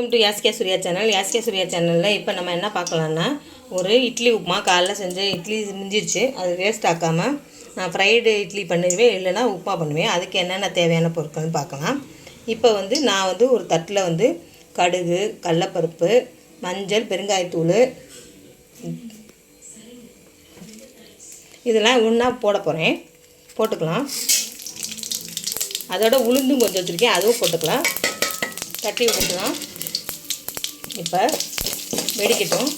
Welcome to Yaske Surya channel Yaske Surya சேனலில் இப்போ நம்ம என்ன பார்க்கலான்னா ஒரு இட்லி உப்புமா காலைல செஞ்ச இட்லி மிஞ்சிருச்சு. அது வேஸ்ட் ஆக்காமல் நான் ஃப்ரைடு இட்லி பண்ணிடுவேன் இல்லைன்னா உப்புமா பண்ணுவேன். அதுக்கு என்னென்ன தேவையான பொருட்கள்னு பார்க்கலாம். இப்போ வந்து நான் வந்து ஒரு தட்டில் வந்து கடுகு கடலப்பருப்பு மஞ்சள் பெருங்காயத்தூள் இதெல்லாம் ஒன்றா போட போகிறேன் போட்டுக்கலாம். அதோட உளுந்தும் கொஞ்சம் வச்சுருக்கேன். அதுவும் போட்டுக்கலாம். தட்டி விட்டுக்கலாம். இப்போ வெடிக்கட்டும்.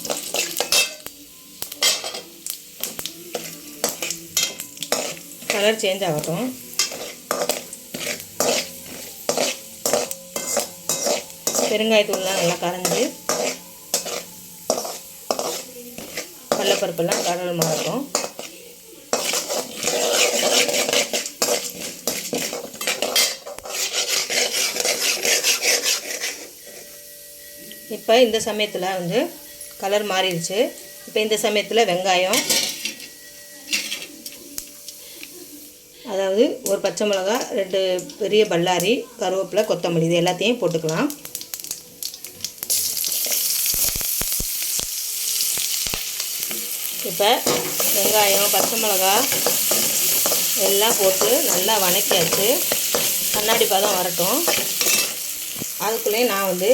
கலர் சேஞ்ச் ஆகட்டும். பெருங்காயத்தூள்லாம் நல்லா கரைஞ்சி கடலப்பருப்பெல்லாம் கடல் மாறட்டும் இப்போ இந்த சமயத்தில் வந்து கலர் மாறிடுச்சு. இப்போ இந்த சமயத்தில் வெங்காயம் அதாவது ஒரு பச்சை மிளகா ரெண்டு பெரிய பல்லாரி கருவேப்பிலை கொத்தமல்லி இது எல்லாத்தையும் போட்டுக்கலாம். இப்போ வெங்காயம் பச்சை மிளகா எல்லாம் போட்டு நல்லா வணக்கியாச்சு. கண்ணாடி பதம் வரட்டும். அதுக்குள்ளேயும் நான் வந்து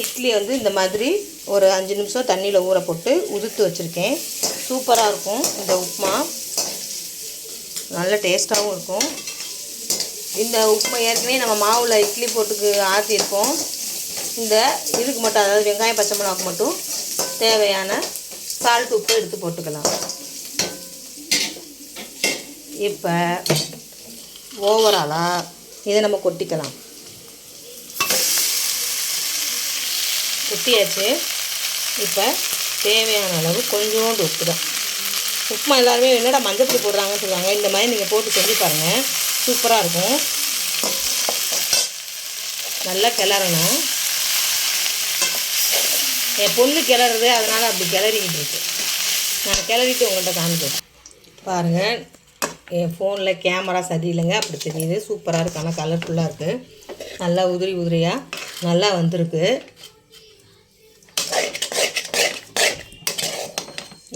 இட்லி வந்து இந்த மாதிரி ஒரு அஞ்சு நிமிஷம் தண்ணியில் ஊற போட்டு உதுத்து வச்சுருக்கேன். சூப்பராக இருக்கும் இந்த உப்புமா. நல்ல டேஸ்ட்டாகவும் இருக்கும். இந்த உப்புமா ஏற்கனவே நம்ம மாவில் இட்லி போட்டுக்கு ஆற்றிருக்கோம் இந்த இதுக்கு மட்டும் அதாவது வெங்காயம் பச்சை மிளகாக்கு மட்டும் தேவையான சால்ட் உப்பு எடுத்து போட்டுக்கலாம். இப்போ ஓவராலாக இதை நம்ம கொட்டிக்கலாம். கொட்டியாச்சு இப்போ தேவையான அளவு கொஞ்சோண்டு உப்பு தான். உப்புமா எல்லாருமே என்னடா மஞ்சப்பொடி போடுறாங்கன்னு சொல்லுவாங்க. இந்த மாதிரி நீங்கள் போட்டு செஞ்சு பாருங்கள் சூப்பராக இருக்கும். நல்லா கிளறணும். என் பொண்ணு கிளறுது அதனால் அப்படி கிளறிக்கிட்டு இருக்கு. நான் கிளறிட்டு உங்கள்கிட்ட காமிக்கிறேன். பாருங்கள் என் ஃபோனில் கேமரா சரியில்லைங்க அப்படி தெரியுது. சூப்பராக இருக்கு. ஆனால் கலர்ஃபுல்லாக இருக்குது நல்லா உதிரி உதிரியாக நல்லா வந்திருக்கு.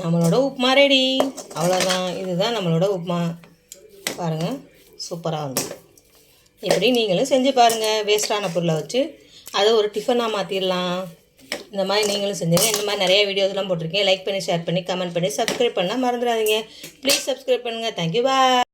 நம்மளோட உப்புமா ரெடி அவ்வளோதான் இதுதான் நம்மளோட உப்புமா. பாருங்கள் சூப்பராக இருக்கும் இப்படி நீங்களும் செஞ்சு பாருங்கள் வேஸ்ட்டான பொருளை வச்சு. அதை ஒரு டிஃபனாக மாற்றிடலாம் இந்த மாதிரி நீங்களும் செஞ்சுங்க. இந்த மாதிரி நிறைய வீடியோஸ்லாம் போட்டிருக்கேன். லைக் பண்ணி ஷேர் பண்ணி கமெண்ட் பண்ணி சப்ஸ்கிரைப் பண்ணால் மறந்துடாதீங்க. ப்ளீஸ் சப்ஸ்கிரைப் பண்ணுங்கள் தேங்க்யூ பாய்